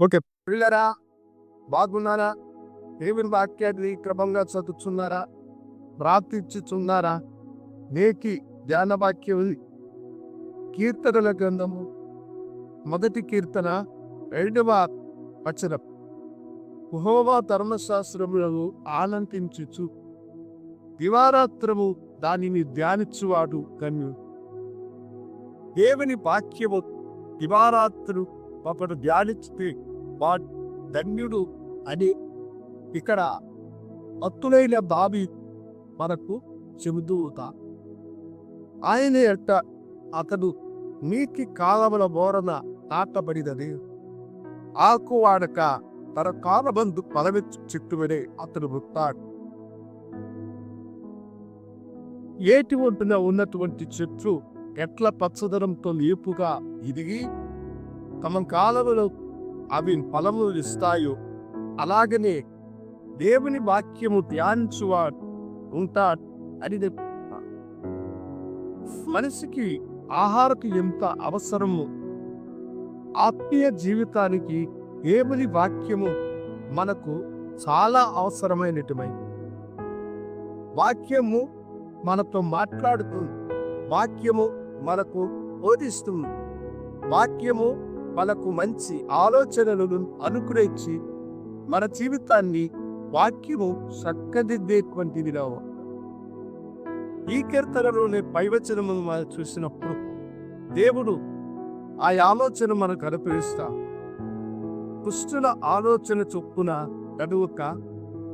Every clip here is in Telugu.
ఓకే. పిల్లరా బాగున్నారా? దేవుని వాక్యాన్ని క్రమంగా చదువుతున్నారా? ప్రార్థించుతున్నారా? నేకి ధ్యాన వాక్యం కీర్తనల గ్రంథము మొదటి కీర్తన రెండవ వచనం. హోవా ధర్మశాస్త్రములను ఆనందించుచు దివారాత్రము దానిని ధ్యానించువాడు కన్యు దేవుని వాక్యము దివారాత్రు ఒకడు ధ్యానిస్తే వాడు ధన్యుడు అని ఇక్కడ అత్తులైన బాబి మనకు చెబుతూ ఆయన ఎట్ట అతడు నీటి కాలముల బోరన నాటబడినది ఆకు వాడక తన కాలబందు పలవెచ్చు చెట్టు అతడు వృత్తాడు. ఏటి ఒడ్డున ఉన్నటువంటి చెట్లు ఎట్ల పచ్చదనంతో లేపుగా ఎదిగి తమ కాలంలో అవి ఫలములు ఇస్తాయో అలాగనే దేవుని వాక్యము ధ్యానించువాడు ఉంటాడు అని మనిషికి ఆహారకు ఎంత అవసరము ఆత్మీయ జీవితానికి దేవుని వాక్యము మనకు చాలా అవసరమైనటువంటి వాక్యము మనతో మాట్లాడుతుంది వాక్యము మనకు బోధిస్తుంది వాక్యము మనకు మంచి ఆలోచనలను అనుగ్రహించి మన జీవితాన్ని వాక్యము చక్కదిద్దేటువంటిది రావు ఈ కీర్తనలోని పైవచనము మనం చూసినప్పుడు దేవుడు ఆ ఆలోచన మనకు అనుగ్రహిస్తా. దుష్టుల ఆలోచన చొప్పున నడువక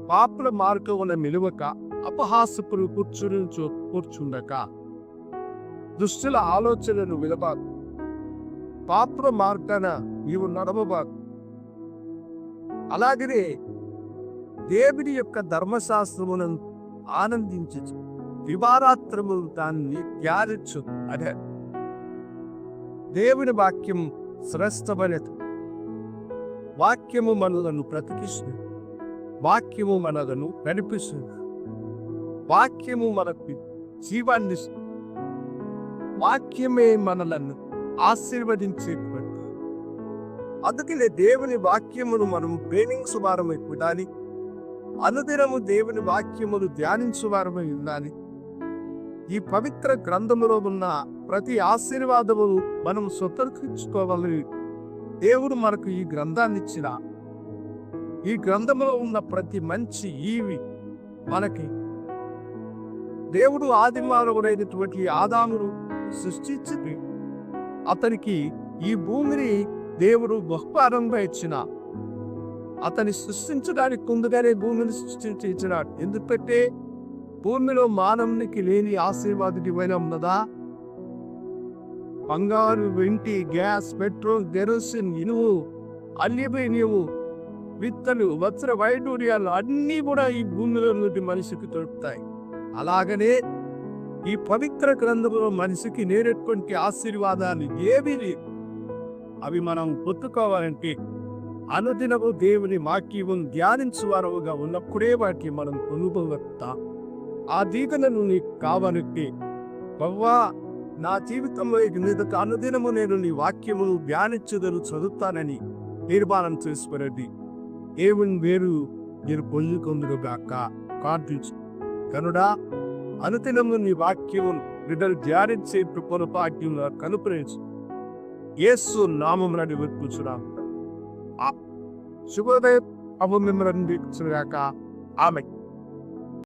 పాపుల మార్గమున నిలువక అపహాసపులు కూర్చుని కూర్చుండక దుష్టుల ఆలోచనను విలబాకు పాపుల మార్గాన నీవు నడవబాకు. అలాగనే దేవుని యొక్క ధర్మశాస్త్రములను ఆనందించచ్చు దివారాత్రములు దాన్ని ధ్యానించు అదే దేవుని వాక్యం శ్రేష్టమైనది. వాక్యము మనలను బ్రతికిస్తుంది. వాక్యము మనలను నడిపిస్తుంది. వాక్యము మనకు జీవాన్ని వాక్యమే మనలను ఆశీర్వదించేటువంటి. అందుకనే దేవుని వాక్యమును మనం ప్రేమించు వారమై ఉండాలి. అనుదినము దేవుని వాక్యమును ధ్యానించు వారమై ఉండాలి. ఈ పవిత్ర గ్రంథములో ఉన్న ప్రతి ఆశీర్వాదము మనం స్వతంత్రించుకోవాలి దేవుడు మనకు ఈ గ్రంథాన్ని ఇచ్చిన. ఈ గ్రంథంలో ఉన్న ప్రతి మంచి ఈవి మనకి. దేవుడు ఆదిమానవుడైనటువంటి ఆదామును సృష్టించింది. అతనికి ఈ భూమిని దేవుడు బహుపారంగా ఇచ్చిన. అతని సృష్టించడానికి ముందుగానే భూమిని సృష్టించి ఎందుకంటే భూమిలో మానవునికి లేని ఆశీర్వాదం ఏమైనా ఉన్నదా? బంగారు వెంటి గ్యాస్ పెట్రోల్ కెరోసిన్ ఇనువు అల్లిపై నీవు విత్తలు వస్త్ర వైడూర్యాలు అన్నీ కూడా ఈ భూమిలో నుండి మనిషికి దొరుకుతాయి. అలాగనే ఈ పవిత్ర గ్రంథంలో మనిషికి నేరేటువంటి ఆశీర్వాదాలు ఏవి లేవు. అవి మనం పొత్తుకోవాలంటే అనుదినము దేవుని వాక్యం ధ్యానించువారుగా ఉన్నప్పుడే వాటిని మనం పొందుకోగలుగుతాం ఆ దీవెనను నీకు కావాలంటే బవ్వా నా జీవితంలో ఇక మీదట అనుదినము నేను నీ వాక్యమును ధ్యానించుదను చదువుతానని తీర్మానం చేసుకునేది. దేవుని వేరు మీరు పొందుకొందుగాక ప్రార్థించు. కనుడా అనుదినము నీ వాక్యము బిడ్డలు ధ్యానించే కృపను భాగ్యం కనుపరేచు యేసు నామమునని వెతుకుచున్నాం శుభోదయం అవు మిమ్మల్ని ఆమె